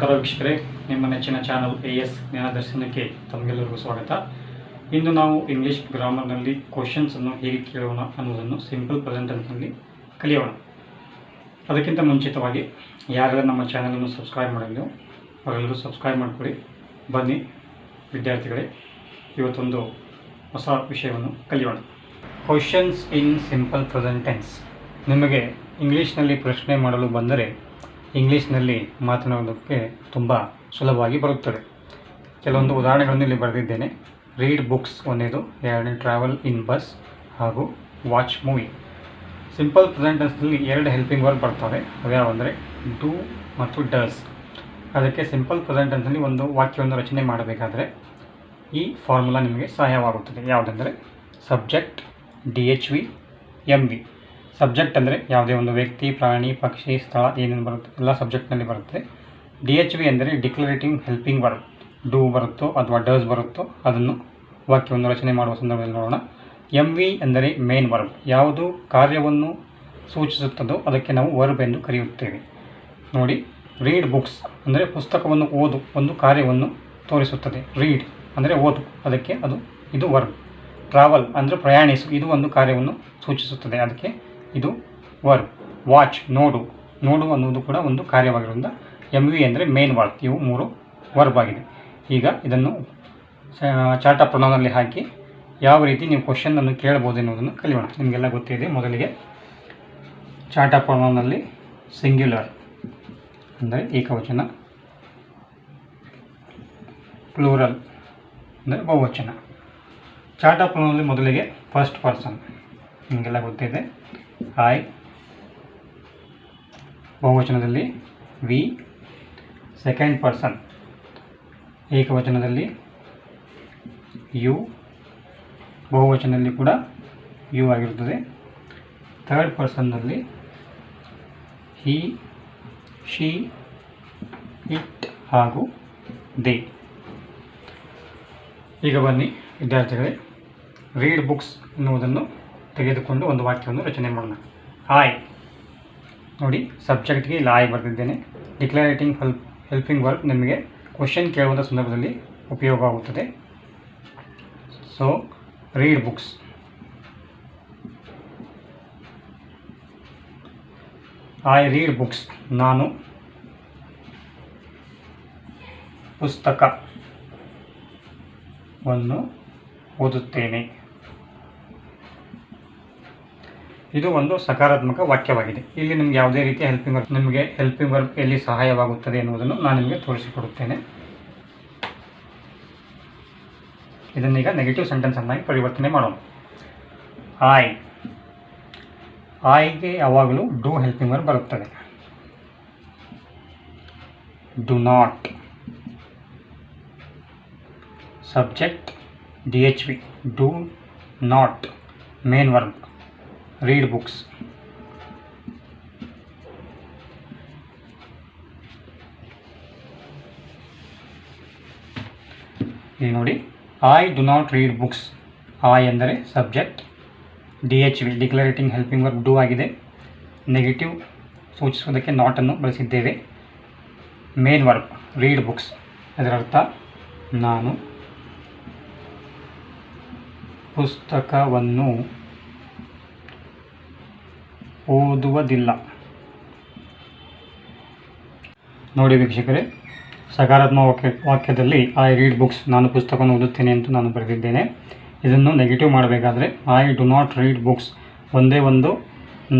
ನಮಸ್ಕಾರ ವೀಕ್ಷಕರೇ, ನಿಮ್ಮ ನೆಚ್ಚಿನ ಚಾನಲ್ ಎ ಎಸ್ ಜ್ಞಾನದರ್ಶನಕ್ಕೆ ತಮಗೆಲ್ಲರಿಗೂ ಸ್ವಾಗತ. ಇಂದು ನಾವು ಇಂಗ್ಲಿಷ್ ಗ್ರಾಮರ್ನಲ್ಲಿ ಕ್ವಶನ್ಸನ್ನು ಹೇಗೆ ಕೇಳೋಣ ಅನ್ನೋದನ್ನು ಸಿಂಪಲ್ ಪ್ರೆಸೆಂಟೆನ್ಸ್ನಲ್ಲಿ ಕಲಿಯೋಣ. ಅದಕ್ಕಿಂತ ಮುಂಚಿತವಾಗಿ ಯಾರೆಲ್ಲ ನಮ್ಮ ಚಾನಲನ್ನು ಸಬ್ಸ್ಕ್ರೈಬ್ ಮಾಡಿದ್ರು ಅವರೆಲ್ಲರೂ ಸಬ್ಸ್ಕ್ರೈಬ್ ಮಾಡಿಕೊಡಿ ಬನ್ನಿ, ವಿದ್ಯಾರ್ಥಿಗಳೇ, ಇವತ್ತೊಂದು ಹೊಸ ವಿಷಯವನ್ನು ಕಲಿಯೋಣ. ಕ್ವಶನ್ಸ್ ಇನ್ ಸಿಂಪಲ್ ಪ್ರೆಸೆಂಟೆನ್ಸ್ ನಿಮಗೆ ಇಂಗ್ಲೀಷ್ನಲ್ಲಿ ಪ್ರಶ್ನೆ ಮಾಡಲು ಬಂದರೆ ಇಂಗ್ಲೀಷ್ನಲ್ಲಿ ಮಾತನಾಡೋದಕ್ಕೆ ತುಂಬ ಸುಲಭವಾಗಿ ಬರುತ್ತದೆ. ಕೆಲವೊಂದು ಉದಾಹರಣೆಗಳನ್ನು ಇಲ್ಲಿ ಬರೆದಿದ್ದೇನೆ. ರೀಡ್ ಬುಕ್ಸ್ ಒಂದೇದು, ಎರಡನೇ ಟ್ರಾವೆಲ್ ಇನ್ ಬಸ್ ಹಾಗೂ ವಾಚ್ ಮೂವಿ ಸಿಂಪಲ್ ಪ್ರೆಸೆಂಟೆನ್ಸ್ನಲ್ಲಿ ಎರಡು ಹೆಲ್ಪಿಂಗ್ ವರ್ಕ್ ಬರ್ತವೆ. ಅದ್ಯಾವಂದರೆ ಡೂ ಮತ್ತು ಡಸ್ ಅದಕ್ಕೆ ಸಿಂಪಲ್ ಪ್ರೆಸೆಂಟೆನ್ಸ್ನಲ್ಲಿ ಒಂದು ವಾಕ್ಯವನ್ನು ರಚನೆ ಮಾಡಬೇಕಾದರೆ, ಈ ಫಾರ್ಮುಲಾ ನಿಮಗೆ ಸಹಾಯವಾಗುತ್ತದೆ. ಯಾವುದೆಂದರೆ subject D H V M V subject ಅಂದರೆ ಯಾವುದೇ ಒಂದು ವ್ಯಕ್ತಿ, ಪ್ರಾಣಿ, ಪಕ್ಷಿ, ಸ್ಥಳ ಏನೇನು ಬರುತ್ತೆ, ಎಲ್ಲ ಸಬ್ಜೆಕ್ಟ್ನಲ್ಲಿ ಬರುತ್ತೆ. ಡಿ ಎಚ್ ವಿ ಅಂದರೆ ಡಿಕ್ಲರೇಟಿಂಗ್ ಹೆಲ್ಪಿಂಗ್ ವರ್ಬ್ ಡೂ ಬರುತ್ತೋ ಅಥವಾ ಡಸ್ ಬರುತ್ತೋ ಅದನ್ನು ವಾಕ್ಯವನ್ನು ರಚನೆ ಮಾಡುವ ಸಂದರ್ಭದಲ್ಲಿ ನೋಡೋಣ. ಎಂ ವಿ ಅಂದರೆ ಮೇನ್ ವರ್ಬ್ ಯಾವುದು ಕಾರ್ಯವನ್ನು ಸೂಚಿಸುತ್ತದೋ ಅದಕ್ಕೆ ನಾವು ವರ್ಬ್ ಎಂದು ಕರೆಯುತ್ತೇವೆ. ನೋಡಿ ರೀಡ್ ಬುಕ್ಸ್ ಅಂದರೆ ಪುಸ್ತಕವನ್ನು ಓದು, ಒಂದು ಕಾರ್ಯವನ್ನು ತೋರಿಸುತ್ತದೆ. ರೀಡ್ ಅಂದರೆ ಓದು, ಅದಕ್ಕೆ ಅದು, ಇದು ವರ್ಬ್ ಟ್ರಾವೆಲ್ ಅಂದರೆ ಪ್ರಯಾಣಿಸು, ಇದು ಒಂದು ಕಾರ್ಯವನ್ನು ಸೂಚಿಸುತ್ತದೆ. ಅದಕ್ಕೆ ಇದು ವರ್ಬ್ ವಾಚ್, ನೋಡು. ನೋಡು ಅನ್ನುವುದು ಕೂಡ ಒಂದು ಕಾರ್ಯವಾಗಿರೋದ್ರಿಂದ ಎಂ ವಿ ಅಂದರೆ ಮೇನ್ ವರ್ಬ್ ಇವು ಮೂರು ವರ್ಬ್ ಆಗಿದೆ. ಈಗ ಇದನ್ನು ಚಾಟ ಪ್ರೊನೌನಲ್ಲಿ ಹಾಕಿ ಯಾವ ರೀತಿ ನೀವು ಕ್ವಶನನ್ನು ಕೇಳಬಹುದು ಎನ್ನುವುದನ್ನು ಕಲಿಯೋಣ. ನಿಮಗೆಲ್ಲ ಗೊತ್ತಿದೆ ಮೊದಲಿಗೆ ಚಾರ್ಟ ಪ್ರೊನೌನಲ್ಲಿ ಸಿಂಗ್ಯುಲರ್ ಅಂದರೆ ಏಕವಚನ ಪ್ಲೂರಲ್ ಅಂದರೆ ಬಹುವಚನ. ಆಫ್ ಪ್ರೊನೌನಲ್ಲಿ ಮೊದಲಿಗೆ ಫಸ್ಟ್ ಪರ್ಸನ್ ನಿಮಗೆಲ್ಲ ಗೊತ್ತಿದೆ. ಐ ಬಹುವಚನದಲ್ಲಿ ವಿ ಸೆಕೆಂಡ್ ಪರ್ಸನ್ ಏಕವಚನದಲ್ಲಿ ಯು ಬಹುವಚನದಲ್ಲಿ ಕೂಡ ಯು ಆಗಿರುತ್ತದೆ. ಥರ್ಡ್ ಪರ್ಸನ್ನಲ್ಲಿ ಹಿ ಶಿ ಇಟ್ ಹಾಗೂ ದೇ ಈಗ ಬನ್ನಿ ವಿದ್ಯಾರ್ಥಿಗಳೇ ರೀಡ್ ಬುಕ್ಸ್ ಎನ್ನುವುದನ್ನು ತೆಗೆದುಕೊಂಡು ಒಂದು ವಾಕ್ಯವನ್ನು ರಚನೆ ಮಾಡೋಣ. ಹಾಯ್ ನೋಡಿ ಸಬ್ಜೆಕ್ಟ್ಗೆ ಇಲ್ಲಿ ಆಯ್ ಬರೆದಿದ್ದೇನೆ. ಡಿಕ್ಲರೇಟಿಂಗ್ ಹೆಲ್ಪ್ ಹೆಲ್ಪಿಂಗ್ ವರ್ಕ್ ನಿಮಗೆ ಕ್ವಶನ್ ಕೇಳುವಂಥ ಸಂದರ್ಭದಲ್ಲಿ ಉಪಯೋಗ ಆಗುತ್ತದೆ. So read books I read books ನಾನು ಪುಸ್ತಕವನ್ನು ಓದುತ್ತೇನೆ. ಇದು ಒಂದು ಸಕಾರಾತ್ಮಕ ವಾಕ್ಯವಾಗಿದೆ. ಇಲ್ಲಿ ನಿಮ್ಗೆ ಯಾವುದೇ ರೀತಿಯ ಹೆಲ್ಪಿಂಗ್ ವರ್ಕ್ ನಿಮಗೆ ಹೆಲ್ಪಿಂಗ್ ವರ್ಕ್ ಎಲ್ಲಿ ಸಹಾಯವಾಗುತ್ತದೆ ಎನ್ನುವುದನ್ನು ನಾನು ನಿಮಗೆ ತೋರಿಸಿಕೊಡುತ್ತೇನೆ. ಇದನ್ನೀಗ ನೆಗೆಟಿವ್ ಸೆಂಟೆನ್ಸ್ ಅನ್ನಾಗಿ ಪರಿವರ್ತನೆ ಮಾಡೋಣ. ಆಯ್ ಆಯ್ಗೆ ಯಾವಾಗಲೂ ಡೂ ಹೆಲ್ಪಿಂಗ್ ವರ್ಕ್ ಬರುತ್ತದೆ. Do not subject D H V do not main verb read books ಇಲ್ಲಿ ನೋಡಿ I do not read books I ಎಂದರೆ subject D H V declarating helping verb do ಆಗಿದೆ. Negative ಸೂಚಿಸುವುದಕ್ಕೆ ನಾಟನ್ನು ಬಳಸಿದ್ದೇವೆ. ಮೇನ್ ವರ್ಕ್ ರೀಡ್ ಬುಕ್ಸ್ ಇದರರ್ಥ, ನಾನು ಪುಸ್ತಕವನ್ನು ಓದುವುದಿಲ್ಲ. ನೋಡಿ ವೀಕ್ಷಕರೇ, ಸಕಾರಾತ್ಮಕ ವಾಕ್ಯ, ವಾಕ್ಯದಲ್ಲಿ ಐ ರೀಡ್ ಬುಕ್ಸ್ ನಾನು ಪುಸ್ತಕವನ್ನು ಓದುತ್ತೇನೆ ಎಂದು ನಾನು ಬರೆದಿದ್ದೇನೆ. ಇದನ್ನು ನೆಗೆಟಿವ್ ಮಾಡಬೇಕಾದರೆ I do not read books ಒಂದೇ ಒಂದು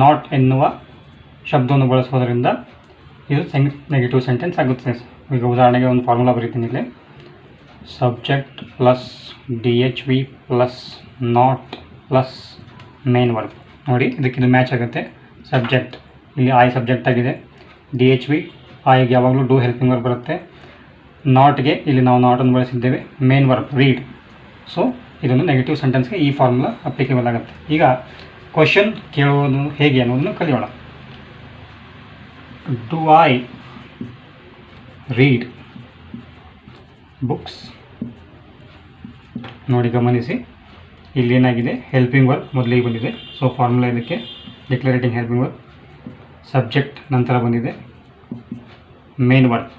ನಾಟ್ ಎನ್ನುವ ಶಬ್ದವನ್ನು ಬಳಸುವುದರಿಂದ ಇದು ಸೆಂಗ್ ನೆಗೆಟಿವ್ ಸೆಂಟೆನ್ಸ್ ಆಗುತ್ತೆ ಈಗ ಉದಾಹರಣೆಗೆ ಒಂದು ಫಾರ್ಮುಲಾ ಬರೀತೀನಿ ಇಲ್ಲಿ. Subject plus D H V plus not plus main verb ನೋಡಿ ಇದಕ್ಕಿದು ಮ್ಯಾಚ್ ಆಗುತ್ತೆ. ಸಬ್ಜೆಕ್ಟ್ ಇಲ್ಲಿ ಐ ಸಬ್ಜೆಕ್ಟ್ ಆಗಿದೆ. ಡಿ ಎಚ್ ವಿ ಐಗೆ ಯಾವಾಗಲೂ ಡೂ ಹೆಲ್ಪಿಂಗ್ ವರ್ಕ್ ಬರುತ್ತೆ. ನಾಟ್ಗೆ ಇಲ್ಲಿ ನಾವು ನಾಟನ್ನು ಬಳಸಿದ್ದೇವೆ. ಮೇನ್ ವರ್ಕ್ ರೀಡ್ ಸೊ ಇದೊಂದು ನೆಗೆಟಿವ್ ಸೆಂಟೆನ್ಸ್ಗೆ ಈ ಫಾರ್ಮುಲಾ ಅಪ್ಲಿಕೇಬಲ್ ಆಗುತ್ತೆ. ಈಗ ಕ್ವಶನ್ ಕೇಳುವುದು ಹೇಗೆ ಅನ್ನೋದನ್ನು ಕಲಿಯೋಣ. ಡು ಐ ರೀಡ್ ಬುಕ್ಸ್ ನೋಡಿ ಗಮನಿಸಿ. ಇಲ್ಲಿ ಏನಾಗಿದೆ? ಹೆಲ್ಪಿಂಗ್ ವರ್ಕ್ ಮೊದಲಿಗೆ ಬಂದಿದೆ. ಸೊ ಫಾರ್ಮುಲಾ ಇದಕ್ಕೆ ಡಿಕ್ಲರೇಟಿಂಗ್ ಹೆಲ್ಪಿಂಗ್ ವರ್ಕ್ ಸಬ್ಜೆಕ್ಟ್ ನಂತರ ಬಂದಿದೆ. ಮೇನ್ ವರ್ಕ್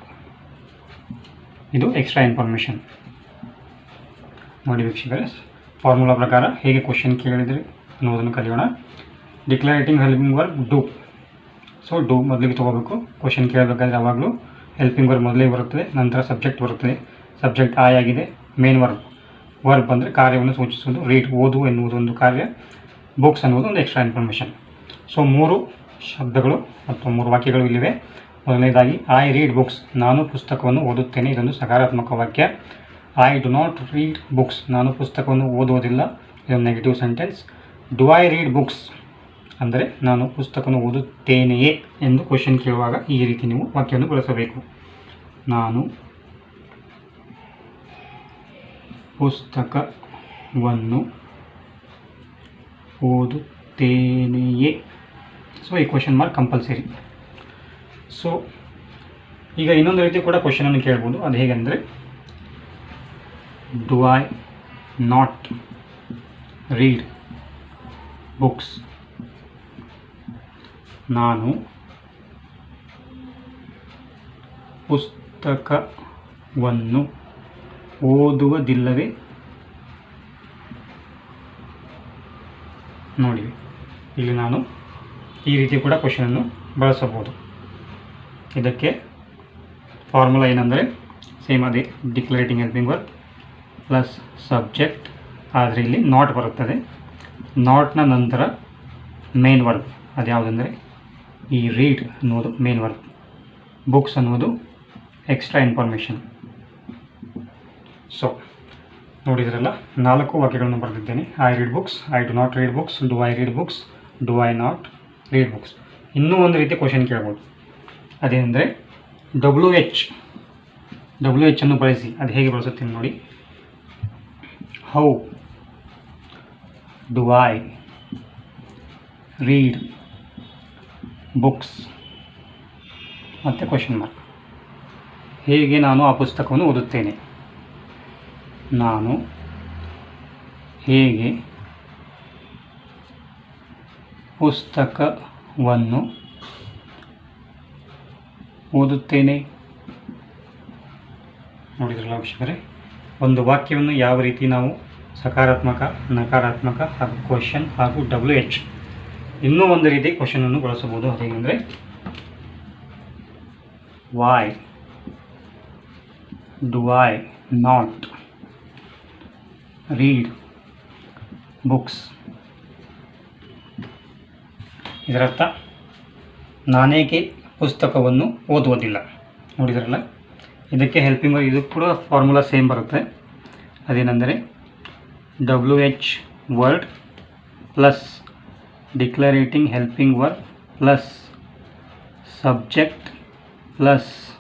ಇದು ಎಕ್ಸ್ಟ್ರಾ ಇನ್ಫಾರ್ಮೇಷನ್ ನೋಡಿ ವೀಕ್ಷಕರೇ ಫಾರ್ಮುಲಾ ಪ್ರಕಾರ ಹೇಗೆ ಕ್ವಶನ್ ಕೇಳಿದರೆ ಅನ್ನೋದನ್ನು ಕಲಿಯೋಣ. Declarating helping verb do so do ಮೊದಲಿಗೆ ತೊಗೋಬೇಕು. ಕ್ವಶನ್ ಕೇಳಬೇಕಾದ್ರೆ ಯಾವಾಗಲೂ ಹೆಲ್ಪಿಂಗ್ ವರ್ಕ್ ಮೊದಲೇ ಬರುತ್ತದೆ, ನಂತರ ಸಬ್ಜೆಕ್ಟ್ ಬರುತ್ತದೆ. ಸಬ್ಜೆಕ್ಟ್ ಆಯ್ ಆಗಿದೆ ಮೇನ್ ವರ್ಕ್ ವರ್ಕ್ ಬಂದರೆ ಕಾರ್ಯವನ್ನು ಸೂಚಿಸುವುದು ರೀಡ್ ಓದು ಎನ್ನುವುದು ಒಂದು ಕಾರ್ಯ. ಬುಕ್ಸ್ ಅನ್ನುವುದು ಒಂದು ಎಕ್ಸ್ಟ್ರಾ ಇನ್ಫಾರ್ಮೇಷನ್ ಸೊ ಮೂರು ಶಬ್ದಗಳು ಅಥವಾ ಮೂರು ವಾಕ್ಯಗಳು ಇಲ್ಲಿವೆ. ಮೊದಲನೇದಾಗಿ ಐ ರೀಡ್ ಬುಕ್ಸ್ ನಾನು ಪುಸ್ತಕವನ್ನು ಓದುತ್ತೇನೆ. ಇದೊಂದು ಸಕಾರಾತ್ಮಕ ವಾಕ್ಯ. I do not read books ನಾನು ಪುಸ್ತಕವನ್ನು ಓದುವುದಿಲ್ಲ. ಇದೊಂದು negative sentence do I read books ಅಂದರೆ, ನಾನು ಪುಸ್ತಕವನ್ನು ಓದುತ್ತೇನೆಯೇ? ಎಂದು ಕ್ವಶನ್ ಕೇಳುವಾಗ ಈ ರೀತಿ ನೀವು ವಾಕ್ಯವನ್ನು ಬಳಸಬೇಕು. ನಾನು ಪುಸ್ತಕವನ್ನು ಓದುತ್ತೇನೆಯೇ? ಸೊ ಈ ಕ್ವಶನ್ ಮಾರ್ಕ್ ಕಂಪಲ್ಸರಿ ಸೊ ಈಗ ಇನ್ನೊಂದು ರೀತಿ ಕೂಡ ಕ್ವಶನನ್ನು ಕೇಳ್ಬೋದು. ಅದು ಹೇಗೆಂದರೆ do I not read books ನಾನು ಪುಸ್ತಕವನ್ನು ಓದುವುದಿಲ್ಲವೇ? ನೋಡಿ ಇಲ್ಲಿ ನಾನು ಈ ರೀತಿ ಕೂಡ ಕ್ವಶನನ್ನು ಬಳಸಬಹುದು. ಇದಕ್ಕೆ ಫಾರ್ಮುಲಾ ಏನಂದರೆ ಸೇಮ್ ಅದೇ declarating helping verb plus subject ಆದರೆ ಇಲ್ಲಿ ನಾಟ್ ಬರುತ್ತದೆ. ನಾಟ್ನ ನಂತರ ಮೇನ್ ವರ್ಕ್ ಅದ್ಯಾವುದಂದರೆ ಈ ರೀಡ್ ಅನ್ನೋದು ಮೇನ್ ವರ್ಕ್ ಬುಕ್ಸ್ ಅನ್ನೋದು ಎಕ್ಸ್ಟ್ರಾ ಇನ್ಫಾರ್ಮೇಷನ್ ಸೊ ನೋಡಿದ್ರಲ್ಲ, ನಾಲ್ಕು ವಾಕ್ಯಗಳನ್ನು ಬರೆದಿದ್ದೇನೆ. I read books I do not read books do I read books do I not read books ಇನ್ನೂ ಒಂದು ರೀತಿ ಕ್ವಶನ್ ಕೇಳ್ಬೋದು. ಅದೇನೆಂದರೆ ಡಬ್ಲ್ಯೂ ಎಚ್ ಡಬ್ಲ್ಯೂ ಎಚ್ ಅನ್ನು ಬಳಸಿ ಅದು ಹೇಗೆ ಬಳಸುತ್ತೀನಿ ನೋಡಿ. How do I read books ಮತ್ತು ಕ್ವಶನ್ ಮಾರ್ಕ್ ಹೇಗೆ ನಾನು ಆ ಪುಸ್ತಕವನ್ನು ಓದುತ್ತೇನೆ? ನಾನು ಹೇಗೆ ಪುಸ್ತಕವನ್ನು ಓದುತ್ತೇನೆ. ನೋಡಿದ್ರಲ್ಲ ವೀಕ್ಷಕರೇ, ಒಂದು ವಾಕ್ಯವನ್ನು ಯಾವ ರೀತಿ ನಾವು ಸಕಾರಾತ್ಮಕ, ನಕಾರಾತ್ಮಕ ಹಾಗೂ ಕ್ವಶನ್ ಹಾಗೂ ಡಬ್ಲ್ಯೂ ಎಚ್ ಇನ್ನೂ ಒಂದು ರೀತಿ ಕ್ವಶನನ್ನು ಬಳಸಬಹುದು. ಅದೇನೆಂದರೆ why do I not read books ಇದರರ್ಥ ನಾನೇಕೆ ಪುಸ್ತಕವನ್ನು ಓದುವುದಿಲ್ಲ. ನೋಡಿದ್ರಲ್ಲ? ಇದಕ್ಕೆ ಹೆಲ್ಪಿಂಗ್ ಇದು ಕೂಡ ಫಾರ್ಮುಲಾ ಸೇಮ್ ಬರುತ್ತೆ. ಅದೇನೆಂದರೆ W H word plus declarating helping verb plus subject plus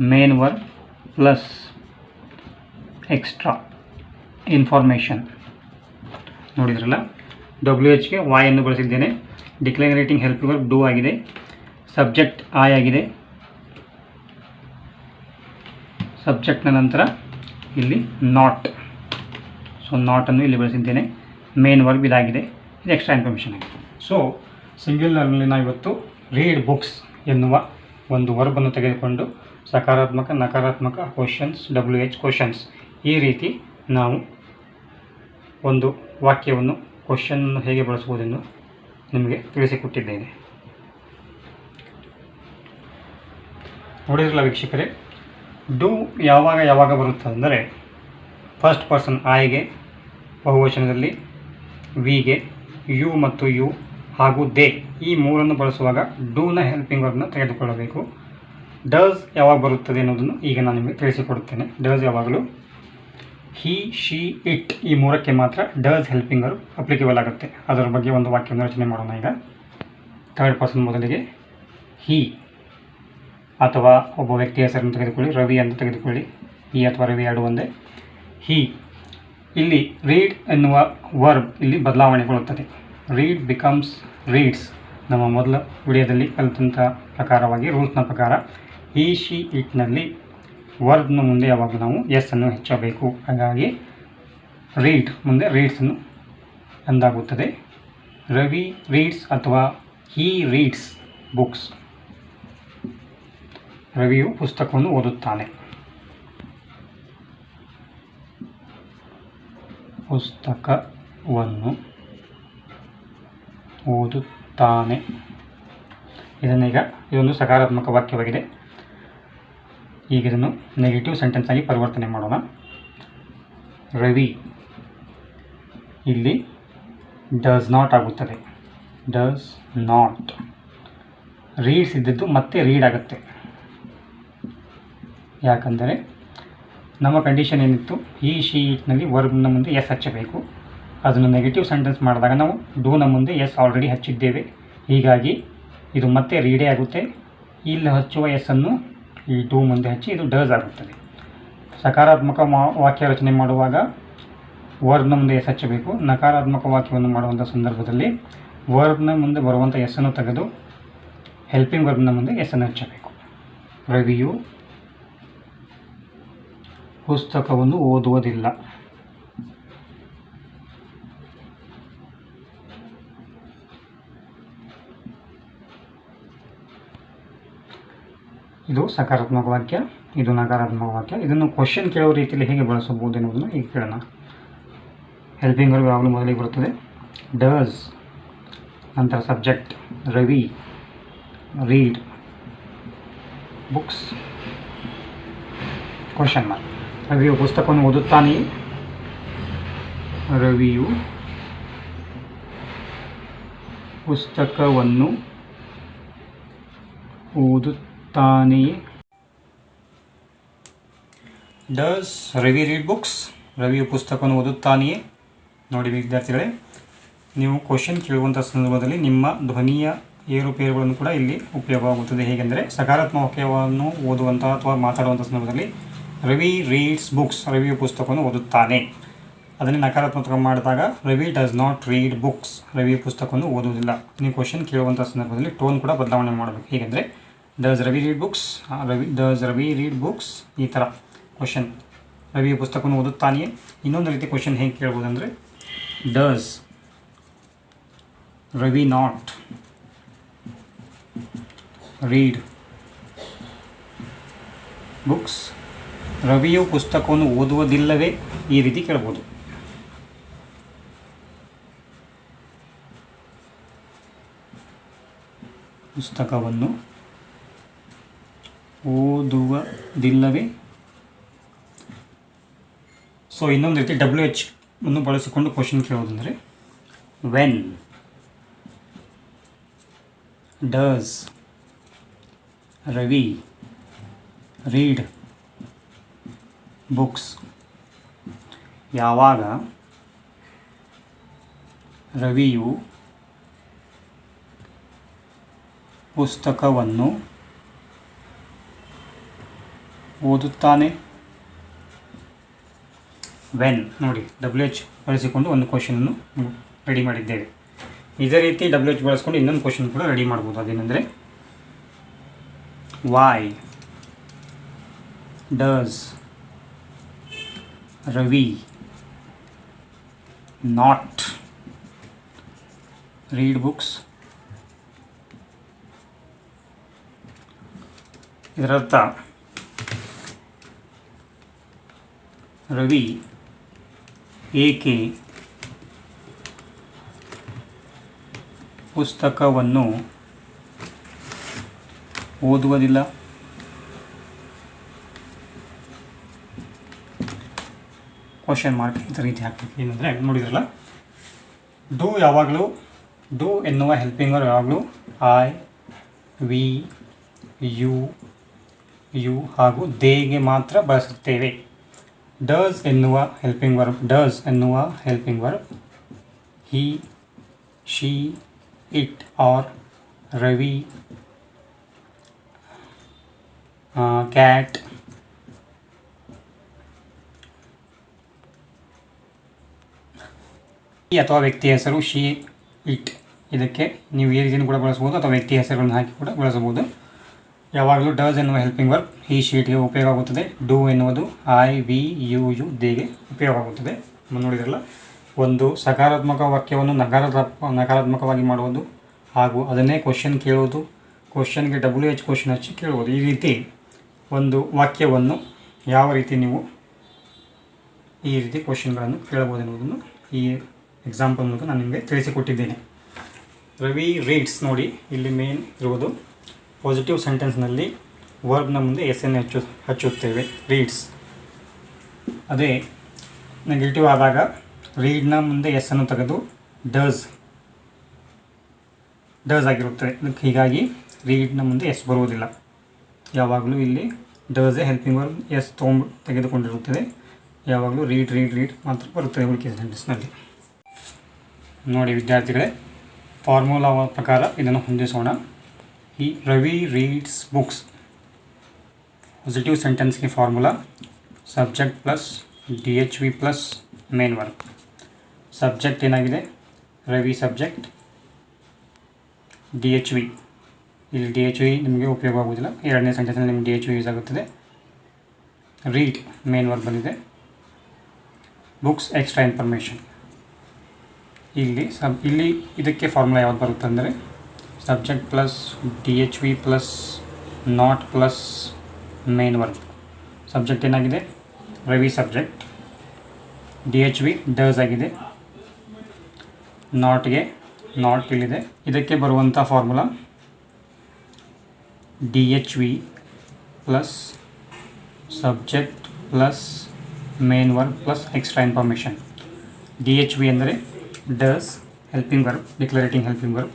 main verb plus extra information ನೋಡಿದ್ರಲ್ಲ? ಡಬ್ಲ್ಯೂ ಎಚ್ಗೆ ವಾಯ್ ಅನ್ನು ಬಳಸಿದ್ದೇನೆ. ಡಿಕ್ಲರೇಟಿಂಗ್ ಹೆಲ್ಪ್ ವರ್ಕ್ ಡೂ ಆಗಿದೆ. ಸಬ್ಜೆಕ್ಟ್ ಆಯ್ ಆಗಿದೆ. ಸಬ್ಜೆಕ್ಟ್ನ ನಂತರ ಇಲ್ಲಿ ನಾಟ್ ಸೊ ನಾಟನ್ನು ಇಲ್ಲಿ ಬಳಸಿದ್ದೇನೆ. ಮೇನ್ ವರ್ಬ್ ಇದಾಗಿದೆ. ಇದು ಎಕ್ಸ್ಟ್ರಾ ಇನ್ಫಾರ್ಮೇಷನ್ ಆಗಿದೆ. ಸೊ ಸಿಂಗ್ಯುಲರ್ನಲ್ಲಿ ನಾವು ಇವತ್ತು ರೀಡ್ ಬುಕ್ಸ್ ಎನ್ನುವ ಒಂದು ವರ್ಬನ್ನು ತೆಗೆದುಕೊಂಡು ಸಕಾರಾತ್ಮಕ, ನಕಾರಾತ್ಮಕ ಕ್ವಶನ್ಸ್ ಡಬ್ಲ್ಯೂ ಎಚ್ ಕ್ವಶನ್ಸ್ ಈ ರೀತಿ ನಾವು ಒಂದು ವಾಕ್ಯವನ್ನು ಕ್ವಶನ್ನು ಹೇಗೆ ಬಳಸುವುದೆಂದು ನಿಮಗೆ ತಿಳಿಸಿಕೊಟ್ಟಿದ್ದೇನೆ. ನೋಡಿದ್ರಲ್ಲ ವೀಕ್ಷಕರೇ ಡು ಯಾವಾಗ ಯಾವಾಗ ಬರುತ್ತೆ ಅಂದರೆ ಫಸ್ಟ್ ಪರ್ಸನ್ ಆಯ್ಗೆ ಬಹುವಚನದಲ್ಲಿ ವಿಗೆ ಯು ಮತ್ತು ಯು ಹಾಗೂ ದೇ ಈ ಮೂರನ್ನು ಬಳಸುವಾಗ ಡೂನ ಹೆಲ್ಪಿಂಗ್ ವರ್ಬ್ನ ತೆಗೆದುಕೊಳ್ಳಬೇಕು. ಡಸ್ ಯಾವಾಗ ಬರುತ್ತದೆ ಅನ್ನೋದನ್ನು ಈಗ ನಾನು ನಿಮಗೆ ತಿಳಿಸಿಕೊಡುತ್ತೇನೆ. ಡಸ್ ಯಾವಾಗಲೂ ಹಿ, ಶಿ, ಇಟ್ ಈ ಮೂರಕ್ಕೆ ಮಾತ್ರ ಡಸ್ ಹೆಲ್ಪಿಂಗರು ಅಪ್ಲಿಕೇಬಲ್ ಆಗುತ್ತೆ. ಅದರ ಬಗ್ಗೆ ಒಂದು ವಾಕ್ಯವನ್ನು ರಚನೆ ಮಾಡೋಣ ಈಗ. ಥರ್ಡ್ ಪರ್ಸನ್ ಮೊದಲಿಗೆ ಹಿ, ಅಥವಾ ಒಬ್ಬ ವ್ಯಕ್ತಿ ಹೆಸರನ್ನು ತೆಗೆದುಕೊಳ್ಳಿ, ರವಿ ಅಂತ ತೆಗೆದುಕೊಳ್ಳಿ. ಹಿ ಅಥವಾ ರವಿ ಎರಡು ಒಂದೇ. ಹಿ, ಇಲ್ಲಿ ರೀಡ್ ಎನ್ನುವ ವರ್ಬ್ ಇಲ್ಲಿ ಬದಲಾವಣೆಗೊಳ್ಳುತ್ತದೆ ರೀಡ್ ಬಿಕಮ್ಸ್ ರೀಡ್ಸ್ ನಮ್ಮ ಮೊದಲ ವಿಡಿಯೋದಲ್ಲಿ ಕಲಿತಂಥ ಪ್ರಕಾರವಾಗಿ ರೂಲ್ಸ್ನ ಪ್ರಕಾರ, ಹಿ, ಶಿ, ಇಟ್ನಲ್ಲಿ ವರ್ಡ್ನ ಮುಂದೆ ಯಾವಾಗ ನಾವು ಎಸ್ ಅನ್ನು ಹೆಚ್ಚಬೇಕು ಹಾಗಾಗಿ ರೀಡ್ ಮುಂದೆ ರೀಡ್ಸನ್ನು ಎಂದಾಗುತ್ತದೆ ರವಿ ರೀಡ್ಸ್ ಅಥವಾ ಹೀ ರೀಡ್ಸ್ ಬುಕ್ಸ್ ರವಿಯು ಪುಸ್ತಕವನ್ನು ಓದುತ್ತಾನೆ. ಪುಸ್ತಕವನ್ನು ಓದುತ್ತಾನೆ. ಇದನ್ನೀಗ ಇದೊಂದು ಸಕಾರಾತ್ಮಕ ವಾಕ್ಯವಾಗಿದೆ. ಈಗ ಇದನ್ನು ನೆಗೆಟಿವ್ ಸೆಂಟೆನ್ಸ್ ಆಗಿ ಪರಿವರ್ತನೆ ಮಾಡೋಣ. ರವಿ, ಇಲ್ಲಿ ಡಸ್ ನಾಟ್ ಆಗುತ್ತದೆ. ಡಸ್ ನಾಟ್ ರೀಡ್ಸ್ ಇದ್ದದ್ದು ಮತ್ತೆ ರೀಡ್ ಆಗುತ್ತೆ. ಯಾಕಂದರೆ ನಮ್ಮ ಕಂಡೀಷನ್ ಏನಿತ್ತು? ಈ ಶೀಟ್ನಲ್ಲಿ ವರ್ಬ್ನ ಮುಂದೆ ಎಸ್ ಹಚ್ಚಬೇಕು. ಅದನ್ನು ನೆಗೆಟಿವ್ ಸೆಂಟೆನ್ಸ್ ಮಾಡಿದಾಗ ನಾವು ಡೂನ ಮುಂದೆ ಎಸ್ ಆಲ್ರೆಡಿ ಹಚ್ಚಿದ್ದೇವೆ. ಹೀಗಾಗಿ ಇದು ಮತ್ತೆ ರೀಡೇ ಆಗುತ್ತೆ. ಇಲ್ಲಿ ಹಚ್ಚುವ ಎಸ್ ಅನ್ನು ಈ ಟೂ ಮುಂದೆ ಹಚ್ಚಿ ಇದು ಡಸ್ ಆಗುತ್ತದೆ ಸಕಾರಾತ್ಮಕ ವಾಕ್ಯ ರಚನೆ ಮಾಡುವಾಗ ವರ್ಬ್ನ ಮುಂದೆ ಎಸ್ ಹಚ್ಚಬೇಕು. ನಕಾರಾತ್ಮಕ ವಾಕ್ಯವನ್ನು ಮಾಡುವಂಥ ಸಂದರ್ಭದಲ್ಲಿ ವರ್ಬ್ನ ಮುಂದೆ ಬರುವಂಥ ಎಸ್ಸನ್ನು ತೆಗೆದು ಹೆಲ್ಪಿಂಗ್ ವರ್ಬ್ನ ಮುಂದೆ ಎಸ್ಸನ್ನು ಹಚ್ಚಬೇಕು. ರವಿಯು ಪುಸ್ತಕವನ್ನು ಓದುವುದಿಲ್ಲ. ಇದು ಸಕಾರಾತ್ಮಕ ವಾಕ್ಯ, ಇದು ನಕಾರಾತ್ಮಕ ವಾಕ್ಯ. ಇದನ್ನು ಕ್ವಶನ್ ಕೇಳುವ ರೀತಿಯಲ್ಲಿ ಹೇಗೆ ಬಳಸಬಹುದು ಎನ್ನುವುದನ್ನು ಈಗ ಕೇಳೋಣ. ಹೆಲ್ಪಿಂಗ್ ವರ್ಬ್ ಯಾವಾಗಲೂ ಮೊದಲಿಗೆ ಬರುತ್ತದೆ. ಡಸ್ ನಂತರ subject Ravi read books question mark ರವಿಯು ಪುಸ್ತಕವನ್ನು ಓದುತ್ತಾನೆಯೇ? ರವಿಯು ಪುಸ್ತಕವನ್ನು ಓದುತ್ತಾನೆಯೇ ಡಸ್ ರವಿ ರೀಡ್ ಬುಕ್ಸ್ ರವಿಯು ಪುಸ್ತಕವನ್ನು ಓದುತ್ತಾನೆಯೇ? ನೋಡಿ ವಿದ್ಯಾರ್ಥಿಗಳೇ, ನೀವು ಕ್ವಶನ್ ಕೇಳುವಂಥ ಸಂದರ್ಭದಲ್ಲಿ ನಿಮ್ಮ ಧ್ವನಿಯ ಏರುಪೇರುಗಳನ್ನು ಕೂಡ ಇಲ್ಲಿ ಉಪಯೋಗವಾಗುತ್ತದೆ. ಹೇಗೆಂದರೆ, ಸಕಾರಾತ್ಮಕ ವಾಕ್ಯವನ್ನು ಓದುವಂಥ ಅಥವಾ ಮಾತಾಡುವಂಥ ಸಂದರ್ಭದಲ್ಲಿ ರವಿ ರೀಡ್ಸ್ ಬುಕ್ಸ್ ರವಿಯು ಪುಸ್ತಕವನ್ನು ಓದುತ್ತಾನೆ. ಅದನ್ನೇ ನಕಾರಾತ್ಮಕ ಮಾಡಿದಾಗ Ravi does not read books Ravi ಪುಸ್ತಕವನ್ನು ಓದುವುದಿಲ್ಲ. ನೀವು ಕ್ವಶನ್ ಕೇಳುವಂಥ ಸಂದರ್ಭದಲ್ಲಿ ಟೋನ್ ಕೂಡ ಬದಲಾವಣೆ ಮಾಡಬೇಕು. ಹೇಗೆಂದರೆ does Ravi read books Ravi does Ravi read books ಈ ಥರ ಕ್ವಶನ್ ರವಿ ಪುಸ್ತಕವನ್ನು ಓದುತ್ತಾನೆಯೇ ಇನ್ನೊಂದು ರೀತಿ ಕ್ವಶನ್ ಹೆಂಗೆ ಕೇಳ್ಬೋದು ಅಂದರೆ does Ravi not read books ರವಿಯು ಪುಸ್ತಕವನ್ನು ಓದುವುದಿಲ್ಲವೇ? ಈ ರೀತಿ ಕೇಳ್ಬೋದು. ಪುಸ್ತಕವನ್ನು ಓದುವುದಿಲ್ಲವೇ ಸೊ ಇನ್ನೊಂದು ರೀತಿ ಡಬ್ಲ್ಯೂ ಎಚ್ ಅನ್ನು ಬಳಸಿಕೊಂಡು question ಕೇಳೋದಂದರೆ when does Ravi read books ಯಾವಾಗ ರವಿಯು ಪುಸ್ತಕವನ್ನು ಓದುತ್ತಾನೆ? ವೆನ್ ನೋಡಿ ಡಬ್ಲ್ಯೂ ಎಚ್ ಬಳಸಿಕೊಂಡು ಒಂದು ಕ್ವಶನನ್ನು ರೆಡಿ ಮಾಡಿದ್ದೇವೆ. ಇದೇ ರೀತಿ ಡಬ್ಲ್ಯೂ ಎಚ್ ಬಳಸ್ಕೊಂಡು ಇನ್ನೊಂದು ಕ್ವಶನ್ ಕೂಡ ರೆಡಿ ಮಾಡ್ಬೋದು. ಅದೇನೆಂದರೆ why does Ravi not read books ಇದರರ್ಥ ರವಿ ಏಕೆ ಪುಸ್ತಕವನ್ನು ಓದುವುದಿಲ್ಲ. ಕ್ವಶನ್ ಮಾರ್ಕ್ ಈ ರೀತಿ ಹಾಕಬೇಕು. ಏನಂದರೆ ನೋಡಿದ್ರಲ್ಲ? ಡೂ ಯಾವಾಗಲೂ, ಡೂ ಎನ್ನುವ ಹೆಲ್ಪಿಂಗ್ ಅವರು ಯಾವಾಗಲೂ ಐ ವಿ ಯು ಯು ಹಾಗೂ ದೇಗೆ ಮಾತ್ರ ಬಳಸುತ್ತೇವೆ. ಡಸ್ ಎನ್ನುವ ಹೆಲ್ಪಿಂಗ್ ವರ್ಬ್ ಡಸ್ ಎನ್ನುವ helping verb he she it or Ravi cat ಅಥವಾ ವ್ಯಕ್ತಿಯ ಹೆಸರು ಶಿ ಇಟ್ ಇದಕ್ಕೆ ನೀವು ಈ ರೀತಿಯನ್ನು ಕೂಡ ಬಳಸ್ಬೋದು ಅಥವಾ ವ್ಯಕ್ತಿಯ ಹೆಸರುಗಳನ್ನು ಹಾಕಿ ಕೂಡ ಬಳಸಬಹುದು ಯಾವಾಗಲೂ ಡಸ್ ಎನ್ನುವ ಹೆಲ್ಪಿಂಗ್ ವರ್ಕ್ ಈ ಶೀಟ್ಗೆ ಉಪಯೋಗ ಆಗುತ್ತದೆ. ಡೂ ಎನ್ನುವುದು ಐ, ವಿ, ಯು ಯು ದೇಗೆ ಉಪಯೋಗ ಆಗುತ್ತದೆ. ನೋಡಿದ್ರಲ್ಲ? ಒಂದು ಸಕಾರಾತ್ಮಕ ವಾಕ್ಯವನ್ನು ನಕಾರಾತ್ಮಕ ನಕಾರಾತ್ಮಕವಾಗಿ ಮಾಡುವುದು ಹಾಗೂ ಅದನ್ನೇ ಕ್ವಶನ್ ಕೇಳುವುದು ಕ್ವಶನ್ಗೆ ಡಬ್ಲ್ಯೂ ಎಚ್ ಕ್ವಶನ್ ಹಚ್ಚಿ ಕೇಳುವುದು. ಈ ರೀತಿ ಒಂದು ವಾಕ್ಯವನ್ನು ಯಾವ ರೀತಿ ನೀವು ಈ ರೀತಿ ಕ್ವಶನ್ಗಳನ್ನು ಕೇಳಬಹುದು ಎನ್ನುವುದನ್ನು ಈ ಎಕ್ಸಾಂಪಲ್ ಮೂಲಕ ನಾನು ನಿಮಗೆ ತಿಳಿಸಿಕೊಟ್ಟಿದ್ದೇನೆ. ರವಿ ರೀಡ್ಸ್ ನೋಡಿ. ಇಲ್ಲಿ ಮೇನ್ ಇರುವುದು ಪಾಸಿಟಿವ್ ಸೆಂಟೆನ್ಸ್ನಲ್ಲಿ ವರ್ಬ್ನ ಮುಂದೆ ಎಸ್ ಎನ್ ಹಚ್ಚು, ಹಚ್ಚುತ್ತೇವೆ. ರೀಡ್ಸ್ ಅದೇ ನೆಗೆಟಿವ್ ಆದಾಗ ರೀಡ್ನ ಮುಂದೆ ಎಸ್ ಅನ್ನು ತೆಗೆದು ಡಸ್ ಡಸ್ ಆಗಿರುತ್ತದೆ. ಹೀಗಾಗಿ ರೀಡ್ನ ಮುಂದೆ ಎಸ್ ಬರುವುದಿಲ್ಲ. ಯಾವಾಗಲೂ ಇಲ್ಲಿ ಡಸ್ ಹೆಲ್ಪಿಂಗ್ ವರ್ಬ್ ಎಸ್ ತೊಗೊಂಡು ತೆಗೆದುಕೊಂಡಿರುತ್ತದೆ. ಯಾವಾಗಲೂ ರೀಡ್ ರೀಡ್ ರೀಡ್ ಮಾತ್ರ ಬರುತ್ತದೆ ಉಳಿಕೆ ಸೆಂಟೆನ್ಸ್ನಲ್ಲಿ ನೋಡಿ ವಿದ್ಯಾರ್ಥಿಗಳೇ ಫಾರ್ಮುಲಾ ಪ್ರಕಾರ ಇದನ್ನು ಹೊಂದಿಸೋಣ. ಈ Ravi reads books positive ಸೆಂಟೆನ್ಸ್ಗೆ formula subject plus D H V plus main verb subject ಏನಾಗಿದೆ? Ravi subject D H V ಇಲ್ಲಿ ಡಿ ಎಚ್ ವಿ ನಿಮಗೆ ಉಪಯೋಗ ಆಗುವುದಿಲ್ಲ ಎರಡನೇ ಸೆಂಟೆನ್ಸಲ್ಲಿ ನಿಮಗೆ ಡಿ ಎಚ್ ವಿ ಯೂಸ್ ಆಗುತ್ತದೆ. ರೀಡ್ ಮೇನ್ ವರ್ಕ್ ಬಂದಿದೆ. ಬುಕ್ಸ್ ಎಕ್ಸ್ಟ್ರಾ ಇನ್ಫಾರ್ಮೇಷನ್ ಇಲ್ಲಿ ಸಬ್ ಇಲ್ಲಿ ಇದಕ್ಕೆ ಫಾರ್ಮುಲಾ ಯಾವ್ದು ಬರುತ್ತೆ ಅಂದರೆ subject plus D H V plus not plus main verb subject ಏನಾಗಿದೆ? Ravi subject. D H V does ಆಗಿದೆ. ನಾಟ್ಗೆ ನಾಟ್ ಇಲ್ಲಿದೆ. ಇದಕ್ಕೆ ಬರುವಂಥ formula D H V plus subject plus main verb plus extra information D H V ಅಂದರೆ does helping verb declarating helping verb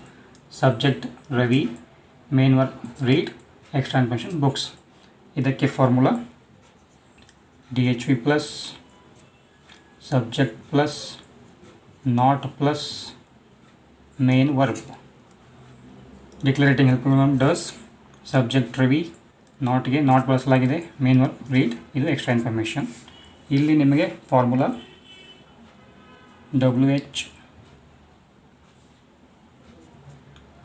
subject Ravi main verb read extra information books ಇದಕ್ಕೆ formula D H V plus subject plus not plus main verb declarating help does subject Ravi ನಾಟ್ಗೆ not ಬಳಸಲಾಗಿದೆ main work read ಇದು extra information ಇಲ್ಲಿ ನಿಮಗೆ formula W H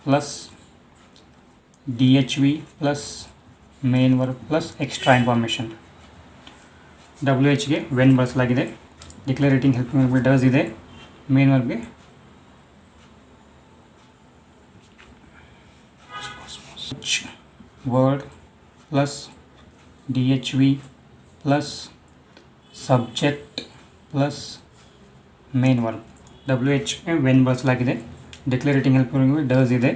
plus D H V plus main verb plus extra information W ಎಚ್ಗೆ when ಬಳಸಲಾಗಿದೆ declarating helping verb does ಇದೆ. Main ವರ್ಕ್ಗೆ word plus D H V plus subject plus main verb W H when ಬಳಸಲಾಗಿದೆ declarating help does ಇದೆ.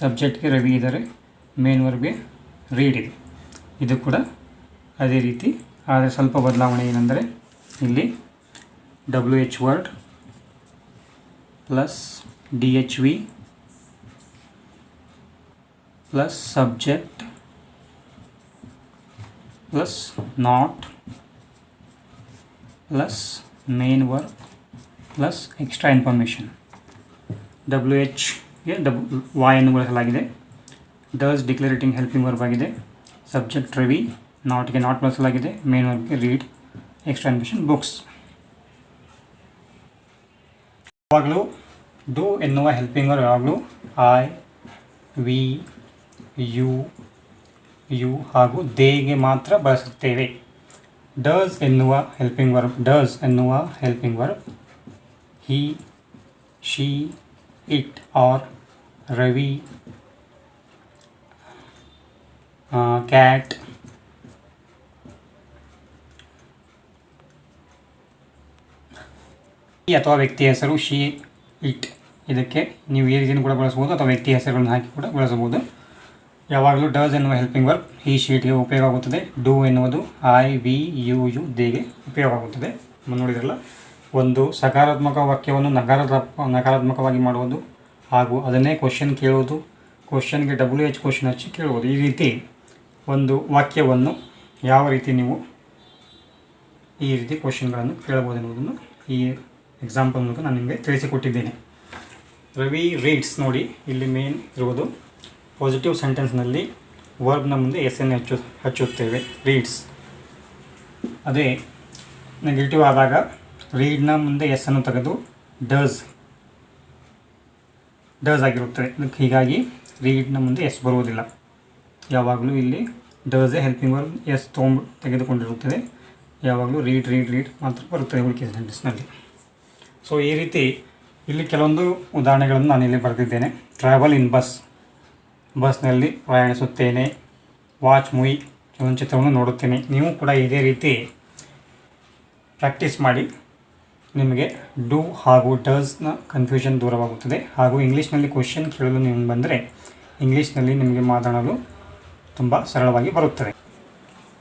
ಸಬ್ಜೆಕ್ಟ್ಗೆ ರವಿ ಇದ್ದಾರೆ main ವರ್ಗೆ read ಇದೆ. ಇದು ಕೂಡ ಅದೇ ರೀತಿ, ಆದರೆ ಸ್ವಲ್ಪ ಬದಲಾವಣೆ ಏನೆಂದರೆ ಇಲ್ಲಿ W H word plus D H V plus subject plus not plus main verb plus extra information W ಎಚ್ಗೆ ಡಬ್ ವಾಯನ್ನು ಬಳಸಲಾಗಿದೆ. ಡಸ್ ಡಿಕ್ಲರೇಟಿಂಗ್ ಹೆಲ್ಪಿಂಗ್ ವರ್ಬ್ ಆಗಿದೆ. ಸಬ್ಜೆಕ್ಟ್ ರವಿ ನಾಟ್ಗೆ ನಾಟ್ ಬಳಸಲಾಗಿದೆ. ಮೇನ್ ವರ್ಬ್ಗೆ ರೀಡ್ ಎಕ್ಸ್ಟ್ರಾ ಅನ್ಮಿಷನ್ ಬುಕ್ಸ್ ಯಾವಾಗಲೂ ಡೂ ಎನ್ನುವ ಹೆಲ್ಪಿಂಗ್ ವರ್ಬ್ ಯಾವಾಗಲೂ ಐ ವಿ ಯು ಯು ಹಾಗೂ ದೇಗೆ ಮಾತ್ರ ಬಳಸುತ್ತೇವೆ. ಡಸ್ ಎನ್ನುವ ಹೆಲ್ಪಿಂಗ್ ವರ್ಬ್ ಡಸ್ ಎನ್ನುವ helping verb he she it or Ravi cat ಅಥವಾ ವ್ಯಕ್ತಿಯ ಹೆಸರು ಶಿ, ಇಟ್. ಇದಕ್ಕೆ ನೀವು ಈ ರೀತಿಯನ್ನು ಕೂಡ ಬಳಸ್ಬೋದು ಅಥವಾ ವ್ಯಕ್ತಿಯ ಹೆಸರುಗಳನ್ನು ಹಾಕಿ ಕೂಡ ಬಳಸಬಹುದು. ಯಾವಾಗಲೂ ಡಸ್ ಎನ್ನುವ ಹೆಲ್ಪಿಂಗ್ ವರ್ಕ್ ಈ ಶೀಟ್ಗೆ ಉಪಯೋಗ ಆಗುತ್ತದೆ. ಡೂ ಎನ್ನುವುದು ಐ ವಿ ಯು ಯು ದೇಗೆ ಉಪಯೋಗ ಆಗುತ್ತದೆ. ನೋಡಿದ್ರಲ್ಲ? ಒಂದು ಸಕಾರಾತ್ಮಕ ವಾಕ್ಯವನ್ನು ನಕಾರಾತ್ಮಕ ನಕಾರಾತ್ಮಕವಾಗಿ ಮಾಡುವುದು ಹಾಗೂ ಅದನ್ನೇ ಕ್ವಶನ್ ಕೇಳುವುದು ಕ್ವಶನ್ಗೆ ಡಬ್ಲ್ಯೂ ಎಚ್ ಕ್ವಶನ್ ಹಚ್ಚಿ ಕೇಳುವುದು. ಈ ರೀತಿ ಒಂದು ವಾಕ್ಯವನ್ನು ಯಾವ ರೀತಿ ನೀವು ಈ ರೀತಿ ಕ್ವಶನ್ಗಳನ್ನು ಕೇಳಬಹುದು ಎನ್ನುವುದನ್ನು ಈ ಎಕ್ಸಾಂಪಲ್ ಮೂಲಕ ನಾನು ನಿಮಗೆ ತಿಳಿಸಿಕೊಟ್ಟಿದ್ದೇನೆ. ರವಿ ರೀಡ್ಸ್ ನೋಡಿ, ಇಲ್ಲಿ ಮೇನ್ ಇರುವುದು ಪಾಸಿಟಿವ್ ಸೆಂಟೆನ್ಸ್ನಲ್ಲಿ ವರ್ಬ್ನ ಮುಂದೆ ಎಸ್ ಎನ್ ಹಚ್ಚು, ಹಚ್ಚುತ್ತೇವೆ ರೀಡ್ಸ್ ಅದೇ ನೆಗೆಟಿವ್ ಆದಾಗ ರೀಡ್ನ ಮುಂದೆ ಎಸ್ ಅನ್ನು ತೆಗೆದು ಡಸ್ ಡಸ್ ಆಗಿರುತ್ತದೆ ಹೀಗಾಗಿ ರೀಡ್ನ ಮುಂದೆ ಎಸ್ ಬರುವುದಿಲ್ಲ. ಯಾವಾಗಲೂ ಇಲ್ಲಿ does a helping verb S ತೊಗೊಂಡು ತೆಗೆದುಕೊಂಡಿರುತ್ತದೆ. ಯಾವಾಗಲೂ ರೀಡ್ ರೀಡ್ ರೀಡ್ ಮಾತ್ರ ಬರುತ್ತದೆ ಉಳಿಕೆ ಸೆಂಟೆನ್ಸ್ನಲ್ಲಿ ಸೊ ಈ ರೀತಿ ಇಲ್ಲಿ ಕೆಲವೊಂದು ಉದಾಹರಣೆಗಳನ್ನು ನಾನು ಇಲ್ಲಿ ಬರೆದಿದ್ದೇನೆ. ಟ್ರಾವೆಲ್ ಇನ್ ಬಸ್ ಬಸ್ನಲ್ಲಿ ಪ್ರಯಾಣಿಸುತ್ತೇನೆ. ವಾಚ್ ಮೂವಿ ಚಲನಚಿತ್ರವನ್ನು ನೋಡುತ್ತೇನೆ. ನೀವು ಕೂಡ ಇದೇ ರೀತಿ ಪ್ರಾಕ್ಟೀಸ್ ಮಾಡಿ. ನಿಮಗೆ ಡೂ ಹಾಗೂ ಡಸ್ನ ಕನ್ಫ್ಯೂಷನ್ ದೂರವಾಗುತ್ತದೆ. ಹಾಗೂ ಇಂಗ್ಲೀಷ್ನಲ್ಲಿ ಕ್ವಶನ್ ಕೇಳಲು ನೀವು ಬಂದರೆ ಇಂಗ್ಲೀಷ್ನಲ್ಲಿ ನಿಮಗೆ ಮಾತನಾಡಲು ತುಂಬ ಸರಳವಾಗಿ ಬರುತ್ತದೆ.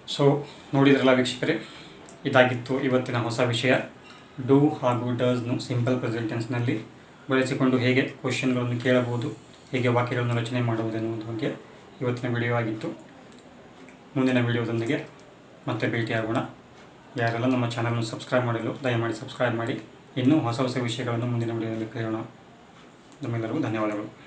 ಸೊ ನೋಡಿದ್ರಲ್ಲ ವೀಕ್ಷಕರೇ, ಇದಾಗಿತ್ತು ಇವತ್ತಿನ ಹೊಸ ವಿಷಯ. ಡೂ ಹಾಗೂ ಡಸ್ನು ಸಿಂಪಲ್ ಪ್ರೆಸೆಂಟೆನ್ಸ್ನಲ್ಲಿ ಬಳಸಿಕೊಂಡು ಹೇಗೆ ಕ್ವೆಶನ್ಗಳನ್ನು ಕೇಳಬಹುದು, ಹೇಗೆ ವಾಕ್ಯಗಳನ್ನು ರಚನೆ ಮಾಡುವುದು ಎನ್ನುವುದು ಬಗ್ಗೆ ಇವತ್ತಿನ ವಿಡಿಯೋ ಆಗಿತ್ತು. ಮುಂದಿನ ವಿಡಿಯೋದೊಂದಿಗೆ ಮತ್ತೆ ಭೇಟಿಯಾಗೋಣ. ಯಾರೆಲ್ಲ ನಮ್ಮ ಚಾನಲನ್ನು ಸಬ್ಸ್ಕ್ರೈಬ್ ಮಾಡಲು ದಯಮಾಡಿ ಸಬ್ಸ್ಕ್ರೈಬ್ ಮಾಡಿ. ಇನ್ನೂ ಹೊಸ ಹೊಸ ವಿಷಯಗಳನ್ನು ಮುಂದಿನ ವಿಡಿಯೋದಲ್ಲಿ ಕೇಳೋಣ. ನಮ್ಮೆಲ್ಲರಿಗೂ ಧನ್ಯವಾದಗಳು.